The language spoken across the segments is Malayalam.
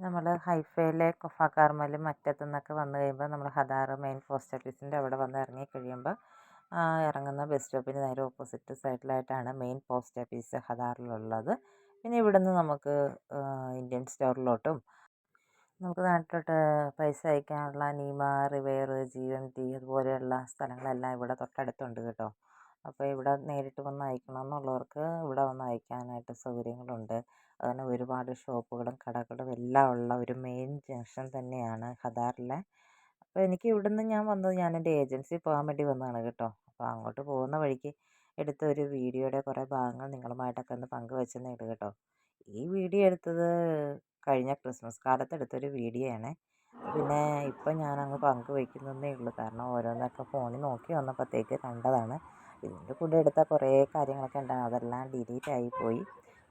നമ്മൾ ഹൈഫയിലെ കൊഫാക്കാർമൽ മറ്റത്തു നിന്നൊക്കെ വന്നു കഴിയുമ്പോൾ നമ്മൾ ഹദാർ മെയിൻ പോസ്റ്റ് ഓഫീസിന്റെ അവിടെ വന്ന് ഇറങ്ങി കഴിയുമ്പോൾ ഇറങ്ങുന്ന ബസ് സ്റ്റോപ്പിന് നേരെ ഓപ്പോസിറ്റ് സൈഡിലായിട്ടാണ് മെയിൻ പോസ്റ്റ് ഓഫീസ് ഹദാറിലുള്ളത്. പിന്നെ ഇവിടുന്ന് നമുക്ക് ഇന്ത്യൻ സ്റ്റോറിലോട്ടും നമുക്ക് നാട്ടിലോട്ട് പൈസ അയക്കാനുള്ള നീമ റിവെയർ ജി എം ടി അതുപോലെയുള്ള സ്ഥലങ്ങളെല്ലാം ഇവിടെ തൊട്ടടുത്തുണ്ട് കേട്ടോ. അപ്പോൾ ഇവിടെ നേരിട്ട് വന്ന് അയക്കണം എന്നുള്ളവർക്ക് ഇവിടെ വന്ന് അയക്കാനായിട്ട് സൗകര്യങ്ങളുണ്ട്. അങ്ങനെ ഒരുപാട് ഷോപ്പുകളും കടകളും എല്ലാം ഉള്ള ഒരു മെയിൻ ജംഗ്ഷൻ തന്നെയാണ് ഹദാറിലെ അപ്പോൾ എനിക്ക് ഇവിടുന്ന് ഞാൻ വന്നത് ഞാൻ എന്റെ ഏജൻസി പോകാൻ വേണ്ടി വന്നതാണ് കേട്ടോ. അപ്പോൾ അങ്ങോട്ട് പോകുന്ന വഴിക്ക് എടുത്ത ഒരു വീഡിയോയുടെ കുറേ ഭാഗങ്ങൾ നിങ്ങളുമായിട്ടൊക്കെ ഒന്ന് പങ്കുവെച്ചെന്നേ കേട്ടോ. ഈ വീഡിയോ എടുത്തത് കഴിഞ്ഞ ക്രിസ്മസ് കാലത്ത് എടുത്തൊരു വീഡിയോ ആണ്. പിന്നെ ഇപ്പം ഞാനങ്ങ് പങ്കുവെക്കുന്നതേ ഉള്ളൂ. കാരണം ഓരോന്നൊക്കെ ഫോണിൽ നോക്കി വന്നപ്പോഴത്തേക്ക് കണ്ടതാണ്. ഇതിന്റെ കൂടെ എടുത്ത കുറേ കാര്യങ്ങളൊക്കെ ഉണ്ട്. അതെല്ലാം ഡിലീറ്റ് ആയിപ്പോയി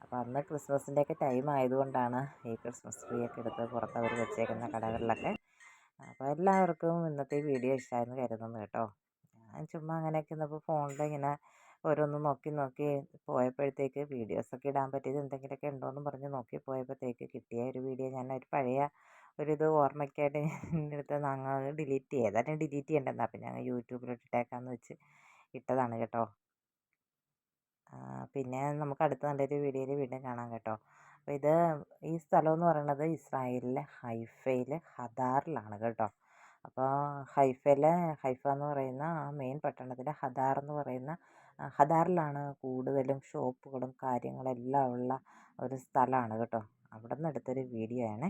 അപ്പോൾ അന്ന് ക്രിസ്മസിന്റെയൊക്കെ ടൈം ആയതുകൊണ്ടാണ് ഈ ക്രിസ്മസ് ട്രീ ഒക്കെ എടുത്ത് അവർ വെച്ചേക്കുന്ന കടകളിലൊക്കെ അപ്പോൾ എല്ലാവർക്കും ഇന്നത്തെ വീഡിയോ ഇഷ്ടമായെന്ന് കരുതുന്നു കേട്ടോ. ഞാൻ ചുമ്മാ അങ്ങനെയൊക്കെ ഇന്നിപ്പോൾ ഫോണിൽ ഇങ്ങനെ ഓരോന്ന് നോക്കി നോക്കി പോയപ്പോഴത്തേക്ക് വീഡിയോസൊക്കെ ഇടാൻ പറ്റിയത് എന്തെങ്കിലുമൊക്കെ ഉണ്ടോയെന്ന് പറഞ്ഞ് നോക്കി പോയപ്പോഴത്തേക്ക് കിട്ടിയ ഒരു വീഡിയോ. ഞാൻ ഒരു പഴയ ഒരിത് ഓർമ്മയ്ക്കായിട്ട് എടുത്ത് ഞങ്ങൾ ഡിലീറ്റ് ചെയ്യുക ഏതായാലും ഡിലീറ്റ് ചെയ്യേണ്ടതാണ് അപ്പം ഞങ്ങൾ യൂട്യൂബിലിട്ടേക്കാമെന്ന് വെച്ച് ഇട്ടതാണ് കേട്ടോ. പിന്നെ നമുക്ക് അടുത്ത നല്ലൊരു വീഡിയോയിൽ വീണ്ടും കാണാം കേട്ടോ. അപ്പോൾ ഇത് ഈ സ്ഥലം എന്ന് പറയുന്നത് ഇസ്രായേലിലെ ഹൈഫയിലെ ഹദാറിലാണ് കേട്ടോ. അപ്പോൾ ഹൈഫയിലെ ഹൈഫ എന്ന് പറയുന്ന ആ മെയിൻ പട്ടണത്തിലെ ഹദാർ എന്ന് പറയുന്ന ഹദാറിലാണ് കൂടുതലും ഷോപ്പുകളും കാര്യങ്ങളെല്ലാം ഉള്ള ഒരു സ്ഥലമാണ് കേട്ടോ. അവിടെ നിന്ന് എടുത്തൊരു വീഡിയോ ആണേ.